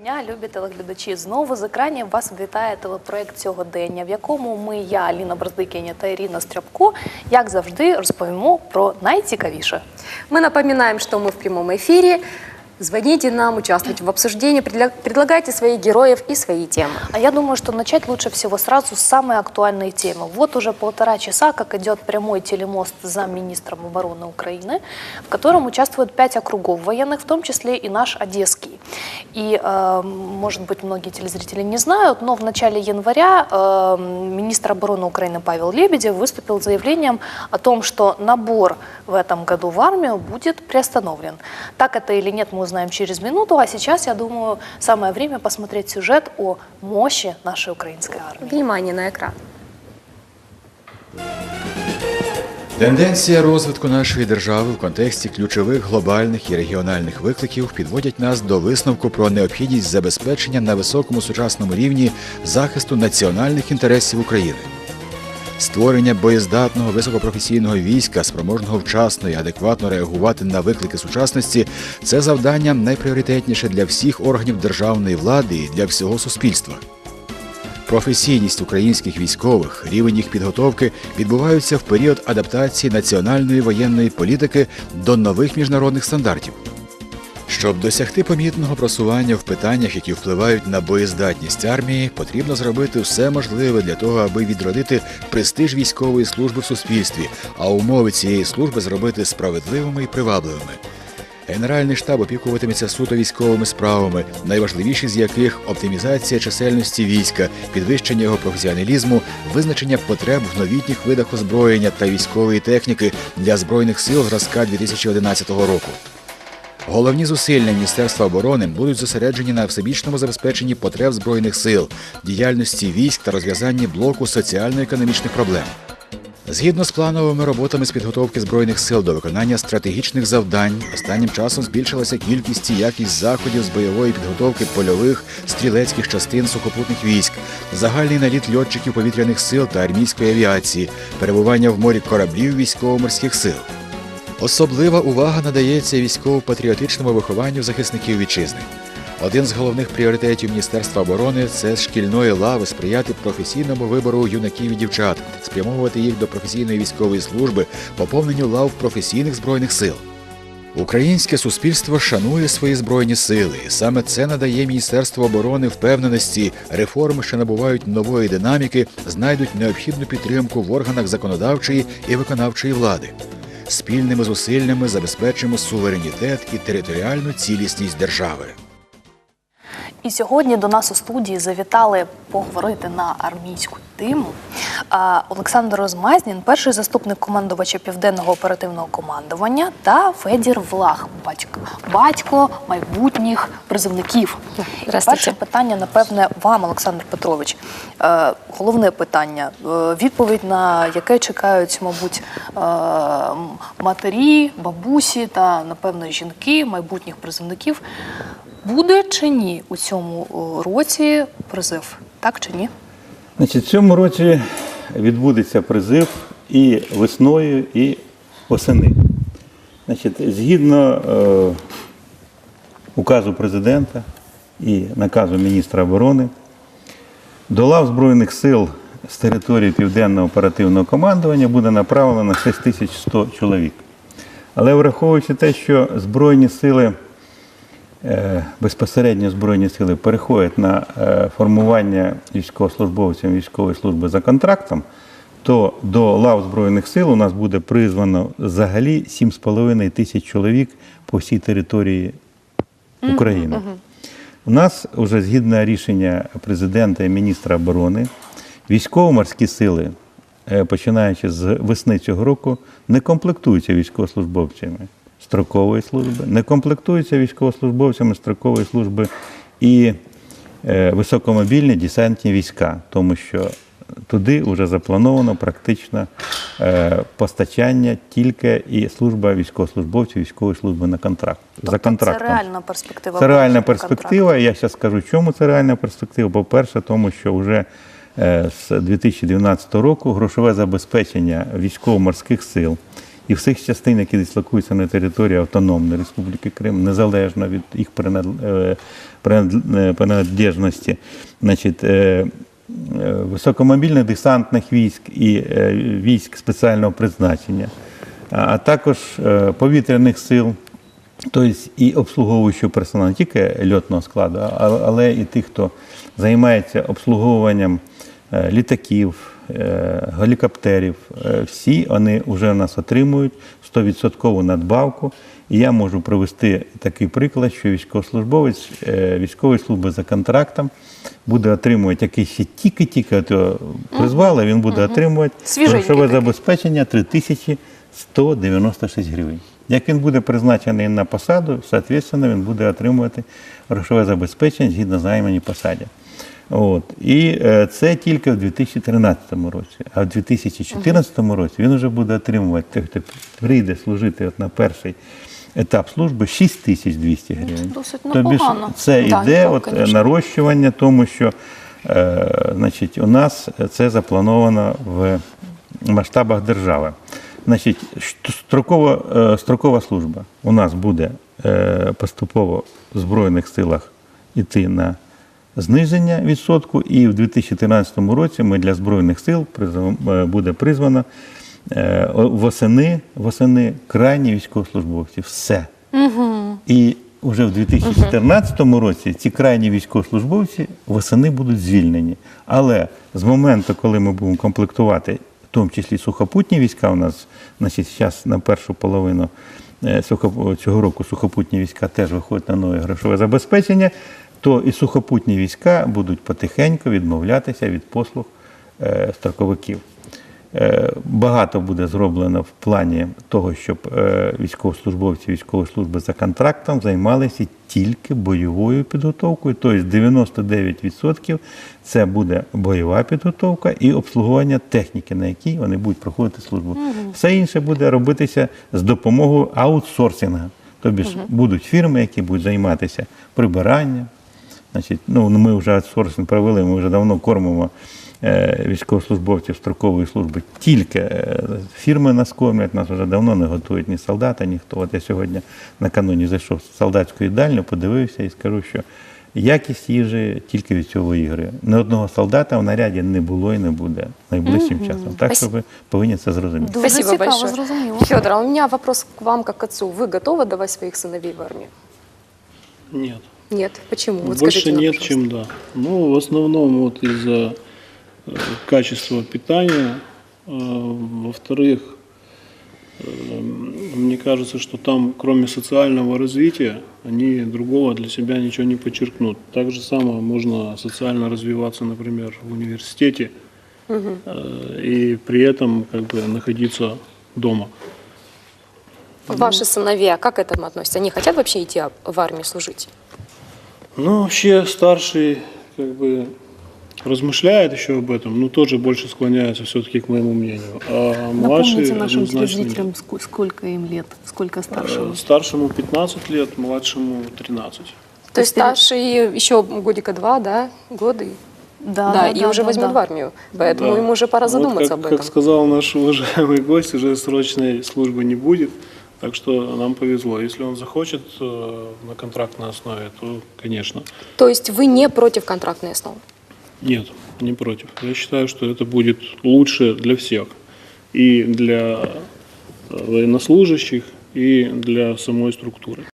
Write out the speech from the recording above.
Дня, любі телеглядачі. Знову з екранів вас вітає телепроект сьогодення, в якому ми, я, Аліна Броздикіня та Ірина Стряпко, як завжди, розповімо про найцікавіше. Мы напоминаем, что мы в прямом эфире. Звоните нам, участвуйте в обсуждении, предля- предлагайте своих героев и свои темы. А я думаю, что начать лучше всего сразу с самой актуальной темы. Вот уже полтора часа, как идет прямой телемост за министром обороны Украины, в котором участвуют пять округов военных, в том числе и наш Одесский. И, э, может быть, многие телезрители не знают, но в начале января э, министр обороны Украины Павел Лебедев выступил с заявлением о том, что набор в этом году в армию будет приостановлен. Так это или нет, мы узнаем через минуту. А сейчас, я думаю, самое время посмотреть сюжет о мощи нашей украинской армии. Внимание на экран. Тенденція розвитку нашої держави в контексті ключових глобальних і регіональних викликів підводять нас до висновку про необхідність забезпечення на високому сучасному рівні захисту національних інтересів України. Створення боєздатного високопрофесійного війська, спроможного вчасно і адекватно реагувати на виклики сучасності, це завдання найпріоритетніше для всіх органів державної влади і для всього суспільства. Професійність українських військових, рівень їх підготовки відбуваються в період адаптації національної воєнної політики до нових міжнародних стандартів. Щоб досягти помітного просування в питаннях, які впливають на боєздатність армії, потрібно зробити все можливе для того, аби відродити престиж військової служби в суспільстві, а умови цієї служби зробити справедливими і привабливими. Генеральний штаб опікуватиметься суто військовими справами, найважливіші з яких оптимізація чисельності війська, підвищення його професіоналізму, визначення потреб в новітніх видах озброєння та військової техніки для збройних сил зразка 2011 року. Головні зусилля Міністерства оборони будуть зосереджені на всебічному забезпеченні потреб збройних сил, діяльності військ та розв'язанні блоку соціально-економічних проблем. Згідно з плановими роботами з підготовки збройних сил до виконання стратегічних завдань, останнім часом збільшилася кількість і якість заходів з бойової підготовки польових стрілецьких частин сухопутних військ, загальний наліт льотчиків повітряних сил та армійської авіації, перебування в морі кораблів військово-морських сил. Особлива увага надається військово-патріотичному вихованню захисників вітчизни. Один з головних пріоритетів Міністерства оборони це шкільної лави сприяти професійному вибору юнаків і дівчат, спрямовувати їх до професійної військової служби, поповненню лав професійних збройних сил. Українське суспільство шанує свої збройні сили, саме це надає Міністерству оборони впевненості, реформи, що набувають нової динаміки, знайдуть необхідну підтримку в органах законодавчої і виконавчої влади. Спільними зусиллями забезпечимо суверенітет і територіальну цілісність держави. І сьогодні до нас у студії завітали поговорити на армійську тему Олександр Розмазнін, перший заступник командувача південного оперативного командування, та Федір Влах, батько, батько майбутніх призовників. Перше питання, напевне, вам, Олександр Петрович. Е, головне питання, е, відповідь на яке чекають, мабуть, е, матері, бабусі та, напевно, жінки, майбутніх призовників. Буде чи ні у цьому році призив? Так чи ні? Значить, в цьому році відбудеться призив і весною, і восени. Значить, згідно е, указу президента і наказу міністра оборони, до лав Збройних сил з території Південного оперативного командування буде направлено 6100 чоловік. Але враховуючи те, що Збройні сили е, безпосередньо Збройні сили переходять на е, формування військовослужбовців військової служби за контрактом, то до лав Збройних сил у нас буде призвано взагалі 7,5 тисяч чоловік по всій території України. У нас вже згідно рішення президента і міністра оборони, військово-морські сили, е, починаючи з весни цього року, не комплектуються військовослужбовцями строкової служби, не комплектуються військовослужбовцями строкової служби і е, високомобільні десантні війська, тому що туди вже заплановано практично е, постачання тільки і служба військовослужбовців військової служби на контракт. Тобто за контрактом. Це реальна перспектива. Це реальна перспектива. Я зараз скажу, чому це реальна перспектива. По-перше, тому що вже е, з 2012 року грошове забезпечення військово-морських сил і всіх частин, які дислокуються на території Автономної Республіки Крим, незалежно від їх е, е, приналежності, значить, е, високомобільних десантних військ і військ спеціального призначення, а також повітряних сил, тобто і обслуговуючого персоналу, не тільки льотного складу, але і тих, хто займається обслуговуванням літаків, гелікоптерів. Е, Всі вони вже нас отримують 100% надбавку. І я можу привести такий приклад, що військовослужбовець е, військової служби за контрактом буде отримувати, який ще тільки-тільки призвали, він буде отримувати грошове забезпечення 3196 гривень. Як він буде призначений на посаду, соответственно, він буде отримувати грошове забезпечення згідно займаній посаді. От. І е, це тільки в 2013 році. А в 2014 році він вже буде отримувати, той, хто прийде служити от на перший етап служби 6200 гривень. досить Тобі ж непогано. це Да, йде так, от, е, конечно. нарощування, тому що е, значить, у нас це заплановано в масштабах держави. Значить, що- строкова, е, строкова служба у нас буде е, поступово в Збройних силах йти на зниження відсотку, і в 2013 році ми для Збройних сил е, буде призвано е, восени, восени крайні військовослужбовці. Все. І вже в 2014 році ці крайні військовослужбовці восени будуть звільнені. Але з моменту, коли ми будемо комплектувати, в тому числі сухопутні війська, у нас значить, зараз на першу половину е, цього року сухопутні війська теж виходять на нове грошове забезпечення, то і сухопутні війська будуть потихеньку відмовлятися від послуг е, строковиків. Е, Багато буде зроблено в плані того, щоб е, військовослужбовці військової служби за контрактом займалися тільки бойовою підготовкою. Тобто 99% це буде бойова підготовка і обслуговування техніки, на якій вони будуть проходити службу. Все інше буде робитися з допомогою аутсорсингу. Тобто ж будуть фірми, які будуть займатися прибиранням, Значить, ну, ми вже аутсорсинг провели, ми вже давно кормимо е, військовослужбовців строкової служби. Тільки е, фірми нас кормять, нас вже давно не готують ні солдата, ніхто. От я сьогодні накануні зайшов в солдатську їдальню, подивився і скажу, що якість їжі тільки від цього ігри. Ні одного солдата в наряді не було і не буде найближчим часом. Так що ви повинні це зрозуміти. Дуже Спасибо цікаво, большое. зрозуміло. Федор, а у меня вопрос к вам как к отцу. Вы готовы давать своих сыновей в армию? Нет. Нет. Почему? Вот Больше скажите нет, пожалуйста. чем да. Ну, в основном вот из-за э, качества питания. Э, Во-вторых, э, мне кажется, что там, кроме социального развития, они другого для себя ничего не подчеркнут. Так же самое можно социально развиваться, например, в университете э, и при этом как бы находиться дома. Ваши сыновья, как к этому относятся? Они хотят вообще идти в армию служить? Ну, вообще старший как бы размышляет еще об этом, но тоже больше склоняется все-таки к моему мнению. А младший Напомните нашим телезрителям, сколько им лет, сколько старшему. Э, Старшему 15 лет, младшему 13. То есть старший еще годика два, да, годы? Да, Да, и уже да, возьмут да. в армию. Поэтому Да. ему уже пора Вот задуматься как, об этом. Как сказал наш уважаемый гость, уже срочной службы не будет. Так что нам повезло. Если он захочет э, на контрактной основе, то, конечно. То есть вы не против контрактной основы? Нет, не против. Я считаю, что это будет лучше для всех. И для э, военнослужащих, и для самой структуры.